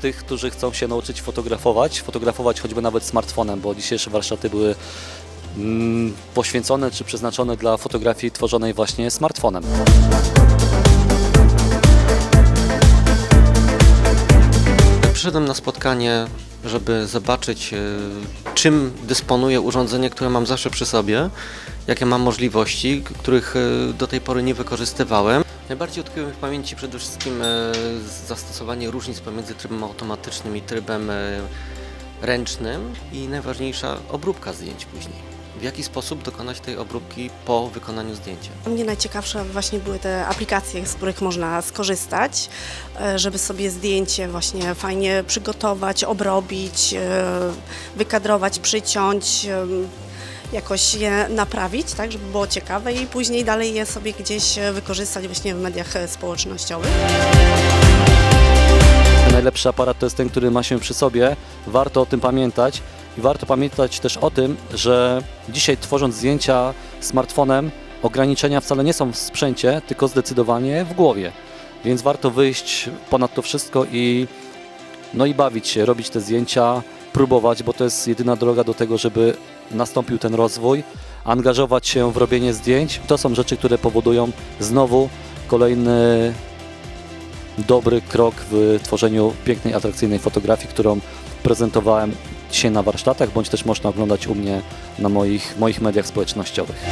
tych, którzy chcą się nauczyć fotografować, fotografować choćby nawet smartfonem, bo dzisiejsze warsztaty były mm, poświęcone czy przeznaczone dla fotografii tworzonej właśnie smartfonem. Przyszedłem na spotkanie, żeby zobaczyć, e, czym dysponuje urządzenie, które mam zawsze przy sobie, jakie mam możliwości, których e, do tej pory nie wykorzystywałem. Najbardziej mi w pamięci przede wszystkim e, zastosowanie różnic pomiędzy trybem automatycznym i trybem e, ręcznym i najważniejsza obróbka zdjęć później. W jaki sposób dokonać tej obróbki po wykonaniu zdjęcia? Mnie najciekawsze właśnie były te aplikacje, z których można skorzystać, e, żeby sobie zdjęcie właśnie fajnie przygotować, obrobić, wykadrować, przyciąć, jakoś je naprawić, tak, żeby było ciekawe i później dalej je sobie gdzieś e, wykorzystać właśnie w mediach e, społecznościowych. Najlepszy aparat to jest ten, który ma się przy sobie. Warto o tym pamiętać i warto pamiętać też o tym, że dzisiaj tworząc zdjęcia smartfonem, ograniczenia wcale nie są w sprzęcie, tylko zdecydowanie w głowie. Więc warto wyjść ponad to wszystko i, no i bawić się, robić te zdjęcia, próbować, bo to jest jedyna droga do tego, żeby nastąpił ten rozwój, angażować się w robienie zdjęć. To są rzeczy, które powodują znowu kolejny dobry krok w tworzeniu pięknej, atrakcyjnej fotografii, którą prezentowałem dzisiaj na warsztatach, bądź też można oglądać u mnie na moich, moich mediach społecznościowych.